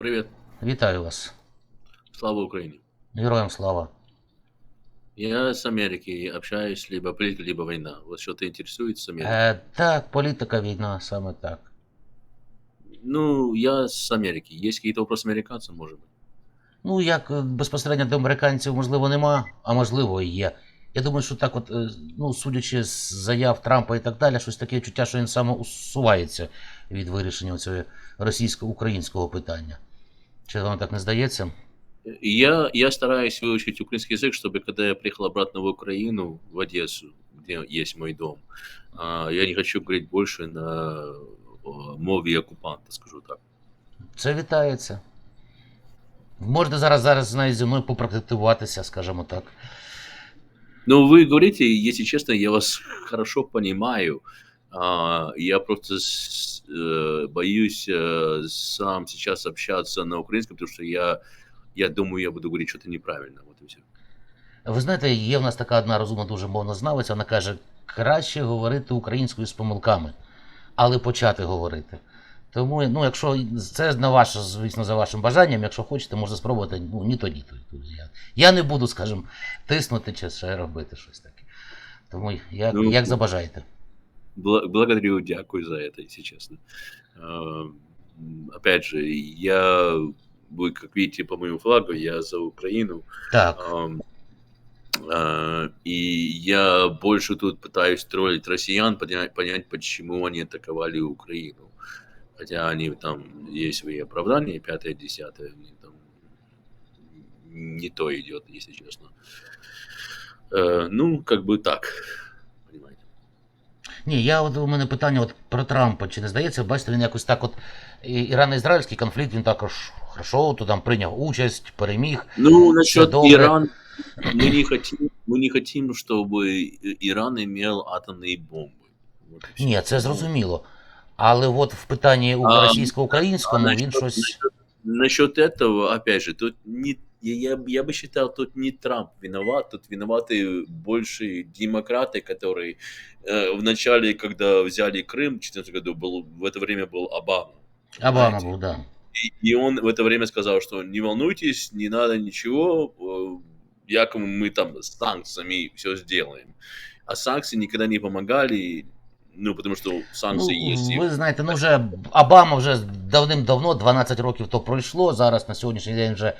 Привет. Вітаю вас. Слава Украине. Героям слава. Я с Америки общаюсь, либо политика, либо война. Вот что-то интересует с Америки. Е, так, політика, війна, саме так. Ну, я с Америки. Есть какие-то вопросы американцам, может быть? Ну, як е, безпосередньо до американців, можливо, нема, а можливо, і є. Я думаю, що так, от, е, ну, судячи з заяв Трампа і так далі, щось таке відчуття, що він саме усувається від вирішення цього російсько-українського питання. Чи вам так не здається? Я, я стараюсь выучить украинский язык, чтобы когда я приехал обратно в Украину, в Одессу, где есть мой дом, а, я не хочу говорить больше на о, мове оккупанта, скажу так. Це вітається. Можете зараз зараз навіть зі мною попрактикуватися, скажімо так. Ну, вы говорите, если честно, я вас хорошо понимаю. А, Я просто с- э, боюсь э, сам сейчас общаться на украинском, потому что я, я думаю, я буду говорить что-то неправильно. Вот и все. Ви знаєте, є в нас така одна розумна дуже мовнознавиця, вона каже, краще говорити українською з помилками, але почати говорити. Тому, ну, якщо це на ваше, звісно, за вашим бажанням, якщо хочете, можна спробувати, ну, ні тоді, то, то я, я не буду, скажімо, тиснути чи ще робити щось таке. Тому як, Ну, як забажаєте. Благодарю, дякую за это, если честно. Опять же, я, вы как видите по моему флагу, я за Украину. Так, а, И я больше тут пытаюсь троллить россиян, понять, понять, почему они атаковали Украину. Хотя они там есть свои оправдания, пятое, десятое, они там не то идет, если честно. Э, Ну, как бы так. ні, я от у мене питання от про Трампа. Чи не здається, бачите, він якось так от і- ірано-ізраїльський конфлікт, він також хорошо, то там прийняв участь, переміг. Ну, насчет доброе. Ирана, мы не хотим, мы не хотим, чтобы И- Иран имел атомные бомбы. Вот и всё. Ні, це зрозуміло. Але от в питанні у- А, російсько-українському а він насчет- щось. Насчет этого, опять же, тут не я, я, б- я бы считал, тут не Трамп виноват, тут виноваты больше демократы, которые э, в начале, когда взяли Крым в 2014 году, был, в это время был Обама. Обама понимаете? був, да. И, и он в это время сказал, что не волнуйтесь, не надо ничего, э, якобы мы там с санкциями все сделаем. А санкции никогда не помогали, ну, потому что санкции есть. и- ви знаєте, ну вже Обама вже давним-давно, 12 років то пройшло. Зараз на сьогоднішній день вже,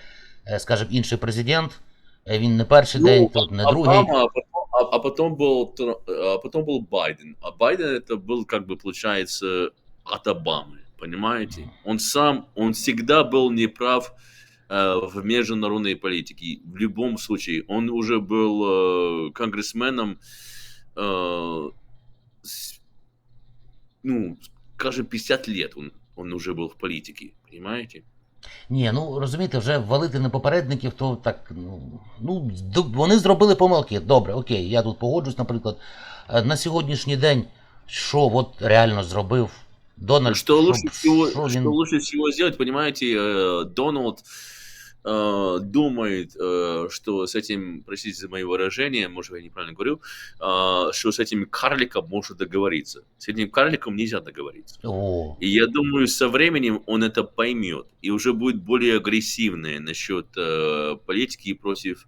е, скажімо, інший президент. Е, Він не перший день, тут не другий. Обама, а потом, а, потом был, а потом был Байден. А Байден это был, как бы, получается, от Обамы, понимаете? Он сам, он всегда был неправ э, в международной политике. В любом случае. Он уже был э, конгрессменом, э, с- ну, скажем, 50 лет он, он уже был в политике, понимаете? Ні, ну розумієте, вже валити на попередників, то так. Ну, ну вони зробили помилки. Добре, окей, я тут погоджусь, наприклад. Е, На сьогоднішній день, що от реально зробив Дональд Що, що- лучше всего, що він... що лучше всього зробити, розумієте, э, Дональд э, думает, э, что с этим, простите за мои выражения, может, я неправильно говорю, э, что с этим карликом может договориться. С этим карликом нельзя договориться. О, И я думаю, со временем он это поймет и уже будет более агрессивный насчет э, политики против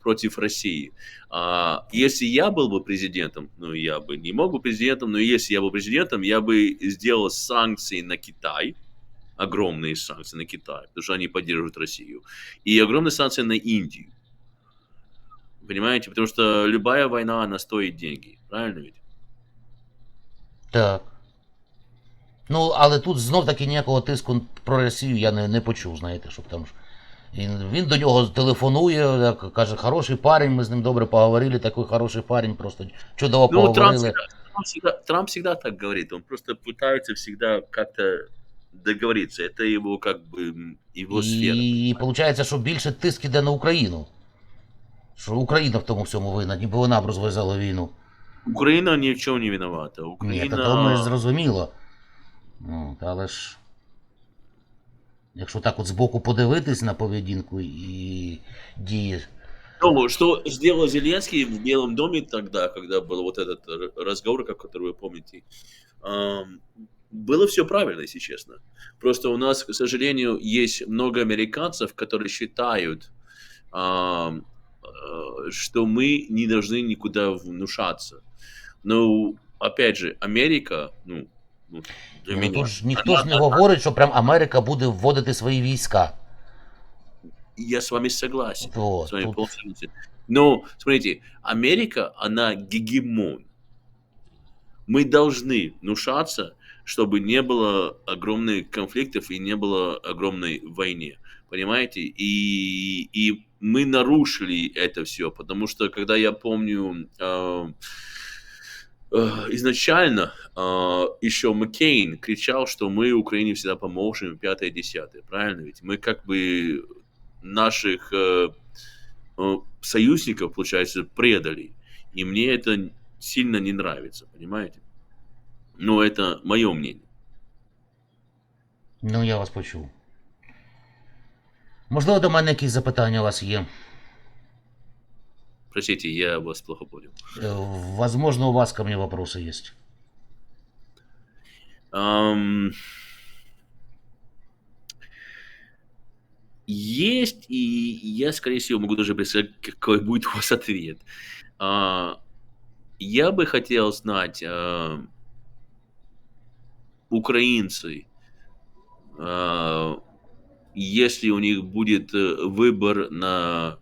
против России. А, если я был бы президентом, ну я бы не мог быть президентом, но если я был президентом, я бы сделал санкции на Китай, огромные санкции на Китай, потому что они поддерживают Россию, и огромные санкции на Индию. Понимаете? Потому что любая война, она стоит деньги. Правильно ведь? так. Ну, але тут знов таки ніякого тиску про Росію я не, не почув, знаєте, щоб там. ж- Він, він до нього телефонує, так, каже, хороший парень, ми з ним добре поговорили, такий хороший парень, просто чудово Ну, Трамп поговорили. всегда, Трамп, всегда, Трамп всегда так говорит. Он просто пытается всегда как-то договориться. Это его как бы м, его сфера. І виходить, що більше тиск іде на Україну. Що Україна в тому всьому винна, ніби вона б розв'язала війну. Украина ни в чем не виновата. Ні, Украина... та то ми зрозуміло. Ну, та але ж. Якщо так от збоку подивитись на поведінку і дії. Ну, что сделал Зеленский в Белом доме тогда, когда был вот этот р- разговор, как- который вы помните. Ам, было все правильно, если честно. Просто у нас, к сожалению, есть много американцев, которые считают, а, э, что мы не должны никуда внушаться. Но, опять же, Америка, ну, ну для Ну, меня, тут ж ніхто ж не говорить, що прям Америка буде вводити свої війська. я с вами согласен. То, С вами тут- полностью согласен. Но, смотрите, Америка, она гегемон. Мы должны внушаться, чтобы не было огромных конфликтов и не было огромной войны. Понимаете? И, и мы нарушили это все, потому что, когда я помню, э, э, изначально э, еще Маккейн кричал, что мы Украине всегда поможем, пятое, десятое, правильно? Ведь мы как бы наших э, э, союзников, получается, предали. И мне это сильно не нравится, понимаете? Но это мое мнение. Ну, я вас почув. Можливо, до мене якісь запитання у вас є. Простите, я вас плохо понял. Возможно, у вас ко мне вопросы есть. Ам, Есть, и я, скорее всего, могу даже представить, какой будет у вас ответ. А, Я бы хотел знать, а, украинцы, а, если у них будет э, выбор на,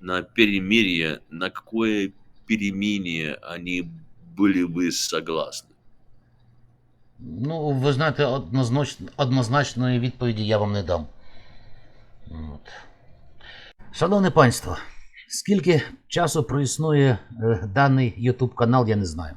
на перемирие, на какое перемирие они были бы согласны? Ну, ви знаєте, однозначно, однозначної відповіді я вам не дам. От. Шановне панство, скільки часу проіснує е, даний YouTube канал, я не знаю.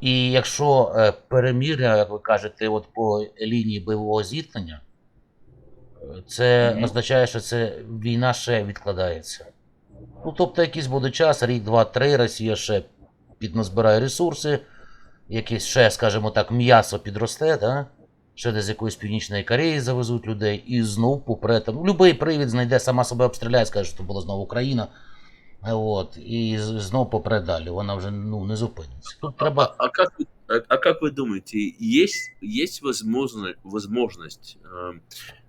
І якщо е, перемір'я, як ви кажете, от по лінії бойового зіткнення, е, це Мгм. означає, що це війна ще відкладається. Ну, тобто, якийсь буде час, рік, два, три, Росія ще підназбирає ресурси, якесь ще, скажімо так, м'ясо підросте, да? ще десь з якоїсь Північної Кореї завезуть людей, і знов попре там. Любий привід знайде, сама себе обстріляє, скаже, що це була знову Україна. От, і знов попре далі. Вона вже ну, не зупиниться. Тут треба. А, а как, вы- а, а как вы думаете, есть, есть возможно, возможность э,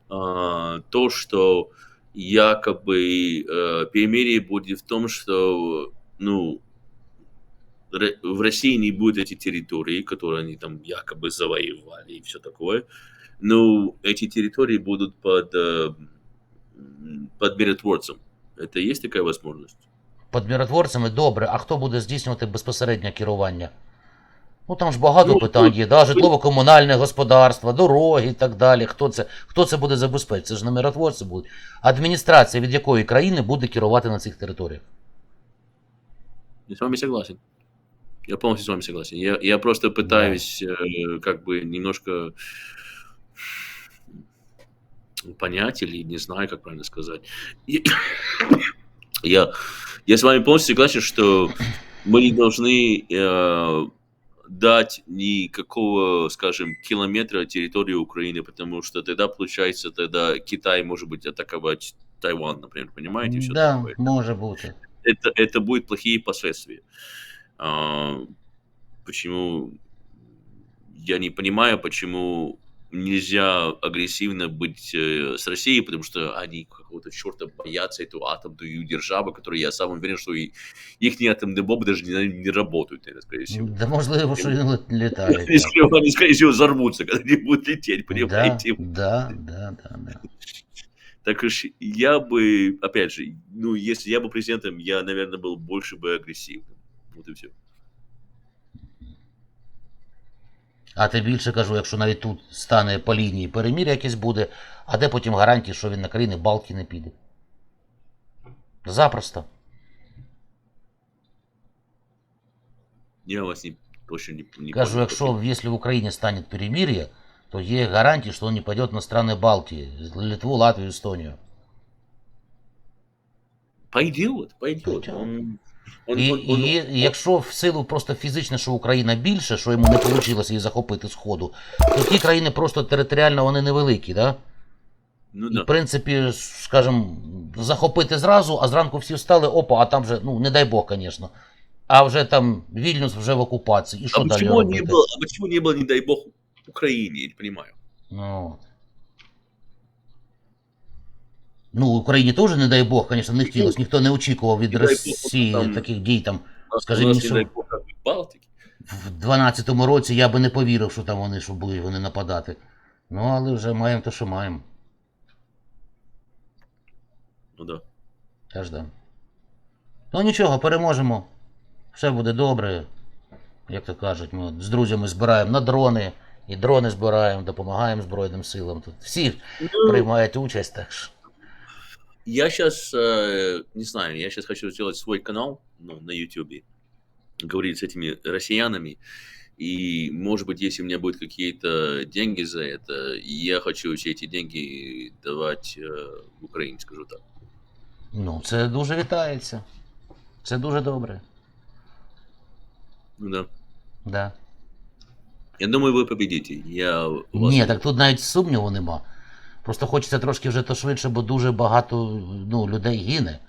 а, то, что якобы э, перемирие будет в том, что ну, в России не будет эти территории, которые они там якобы завоевали и все такое, но эти территории будут под, э, под миротворцем. Это есть такая возможность? Під миротворцями добре, а хто буде здійснювати безпосереднє керування? Ну там ж багато Ну, питань є, да? житлово-комунальне господарство, дороги і так далі. Хто це, хто це буде забезпечити? Це ж не миротворці будуть. Адміністрація від якої країни буде керувати на цих територіях? Я с вами согласен. Я полностью с вами согласен. Я, я просто пытаюсь э, как бы немножко понять или не знаю, как правильно сказать. И- Я, я с вами полностью согласен, что мы не должны э, дать никакого, скажем, километра территории Украины, потому что тогда, получается, тогда Китай может быть атаковать Тайван, например, понимаете? всё Да, такое може бути. это, это будет плохие последствия. А, почему я не понимаю, почему нельзя агрессивно быть э, с Россией, потому что они какого-то черта боятся эту атомную державу, которую я сам уверен, что и их атомные бомбы даже не, не работают, наверное, скорее всего. Да можливо, що він лет- літає. Они, скорее- они, скорее всего, взорвутся, когда они будут лететь, Да, понимаете? да, да, да, да. Так уж я бы, опять же, ну, если я был президентом, я, наверное, был больше бы агрессивным. Вот и все. А тим більше кажу, якщо навіть тут стане по лінії перемір'я якесь буде, а де потім гарантії, що він на країни Балки не піде? Запросто. Я вас не, точно не, не Кажу, якщо якщо в Україні стане перемір'я, то є гарантії, що він не пойде на страны Балтії, Литву, Латвію, Естонію. Пойдет, пойдет. Пойдет. Он, он, І, он- он- і, і якщо в силу просто фізично, що Україна більше, що йому не вийшло її захопити сходу, то ті країни просто територіально вони невеликі, да? ну І, да. в принципі, скажімо, захопити зразу, а зранку всі встали, опа, а там вже, ну, не дай Бог, звісно. А вже там Вільнюс вже в окупації. І що А далі почему, не робити? было, а почему не было, не дай бог, Украине, я не понимаю. Ну, от. Ну, Україні теж, не дай Бог, звісно, не хотілося. Ніхто не очікував від Росії таких дій там. Скажи бог, как в Балтике. 12-му році я би не повірив, що там вони що будуть вони нападати. Ну, але вже маємо те, що маємо. Ну да. Теж да. Ну нічого, переможемо. Все буде добре. Як то кажуть, ми з друзями збираємо на дрони. І дрони збираємо, допомагаємо Збройним силам. Тут всі Ну, приймають участь, так що. Я сейчас, не знаю, я сейчас хочу сделать свой канал ну, на YouTube, говорить с этими россиянами, и, может быть, если у меня будут какие-то деньги за это, я хочу все эти деньги давать э, в Украине, скажу так. Ну, це дуже вітається. Це дуже добре. Ну да. Да. Я думаю, вы победите. Я у вас- Ні, так тут навіть сумніву нема. Просто хочеться трошки вже то швидше, бо дуже багато ну, людей гине.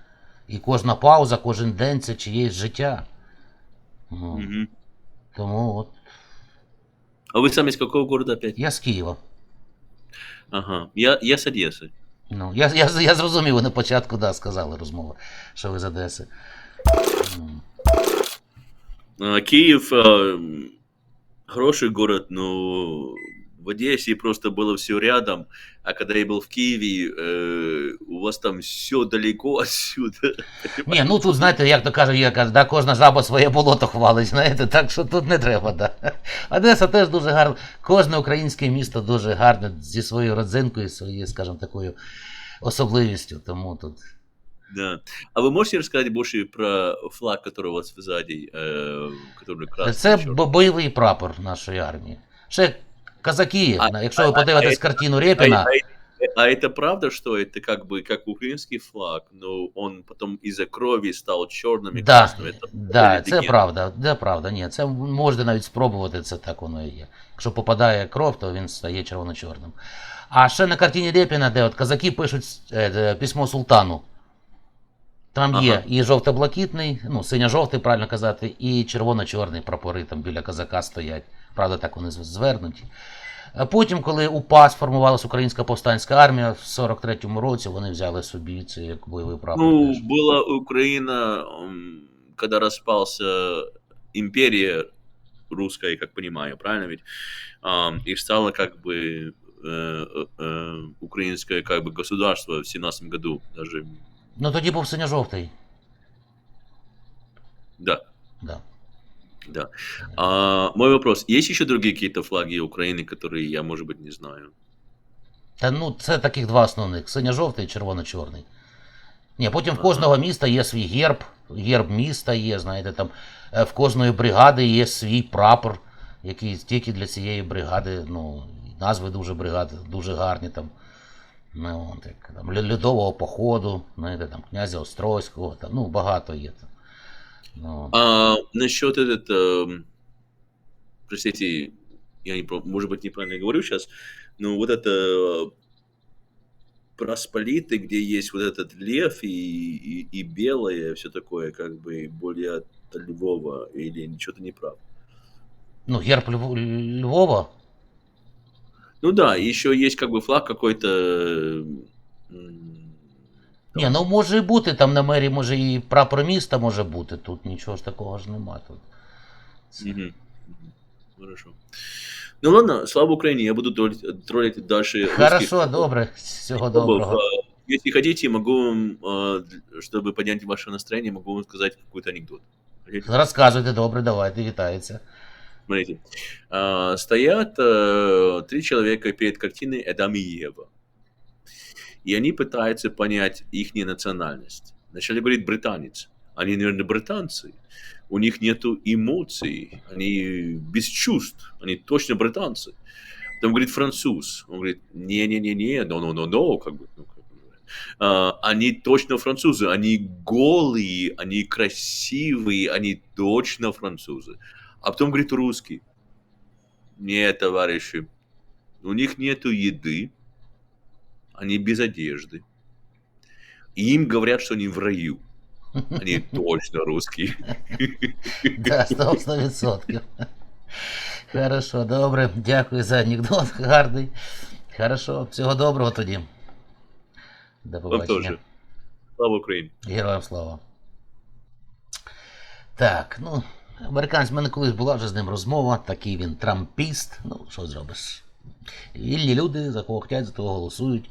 І кожна пауза, кожен день це чиєсь життя. Ну, Мгм. Тому от А вы сами из какого города опять? я з Києва. Ага. Я, я с Одессы. Ну, я, я, я зрозумів, ви на початку да, сказали розмову, що ви з Одеси. М. А, Киев хороший город, но в Одессе просто было все рядом, а когда я был в Киеве, э, у вас там все далеко отсюда. Ні, ну тут, знаєте, як то каже, я кажу, да, кожна жаба своє болото хвалить, знаєте, так що тут не треба. Да. Одеса теж дуже гарна. Кожне українське місто дуже гарне зі своєю родзинкою, своєю, скажімо, такою особливістю. Тому тут. Да. А вы можете рассказать больше про флаг, который у вас сзади, э, который красный? Це чёрный? бо- бойовий прапор нашої армії. Ще казаки, А- якщо ви а- подивитесь а- картину А, Рєпіна, а- а это правда, что это как бы как украинский флаг, но он потом из-за крови стал черным и Да, красным? Это да, или це легенда? правда, це правда. Ні, це можете навіть спробувати, це так воно і є. Якщо попадає кров, то він стає червоно-чорним. А ще на картині Рєпіна, де от казаки пишуть е, е, письмо султану. Там є Ага. і жовто-блакитний, ну, синьо-жовтий, правильно казати, і червоно-чорний прапори там біля казака стоять. Правда, так вони з- звернуті. А потім, коли УПА сформувалася Українська повстанська армія, в 43-му році вони взяли собі це як бойовий прапор. Ну, теж. была Украина, м, когда распался империя русская, как понимаю, правильно ведь? Ам, И стало как бы э, э, э, украинское как бы государство в 17 году даже. Ну тоді був синьо-жовтий. Да, Да. да. А, мой вопрос, есть еще другие какие-то флаги Украины, которые я, может быть, не знаю? Та ну, це таких два основних: синьо-жовтий і червоно-чорний. Ні, потім в Ага. кожного міста є свій герб, герб міста є, знаєте, там е, в кожної бригади є свій прапор, який тільки для цієї бригади, ну, і назви дуже бригади, дуже гарні там. Ну, от, як, там, Лю- Льодового походу, знаєте, там, князя Острозького, там, ну, багато є там. Ну, А насчет этот, эм, простите, я не, может быть, неправильно говорю сейчас, но вот это э, просполиты, где есть вот этот лев и, и, и белое, все такое, как бы более от Львова, или что-то не прав. ну герб Львов- Львова, Ну да, еще есть как бы флаг какой-то. м, Ні, ну може і бути, там на мері може і прапор міста може бути, тут нічого ж такого ж нема. Тут. Це- мгм, мгм. Хорошо. Ну ладно, слава Украине, я буду троллить, троллить дальше. русских. Хорошо, добре, всього Э, доброго. Если хотите, могу вам, э, чтобы поднять ваше настроение, могу вам сказать какой-то анекдот. Хотите? Розказуйте, добре, давайте, вітається. Смотрите. А, Стоят э, три человека перед картиной Адам и Ева. И они пытаются понять их национальность. Вначале говорит британец. Они, наверное, британцы. У них нету эмоций. Они без чувств. Они точно британцы. Потом говорит француз. Он говорит, не-не-не-не, no-no-no-no, как бы. ну. А, они точно французы, они голые, они красивые, они точно французы. А потом говорит русский. Нет, товарищи, у них нету еды, они без одежды. И им говорят, что они в раю. Они точно русские. Да, 100%. 100%. Хорошо, добре. Дякую за анекдот. Гарний. Хорошо, всього доброго тоді. До Вам побачення. тоже. Слава Україні. Героям слава. Так, ну, американець, в мене колись була вже з ним розмова, такий він трампіст. Ну, що зробиш? Вільні люди, за кого хочуть, за того голосують.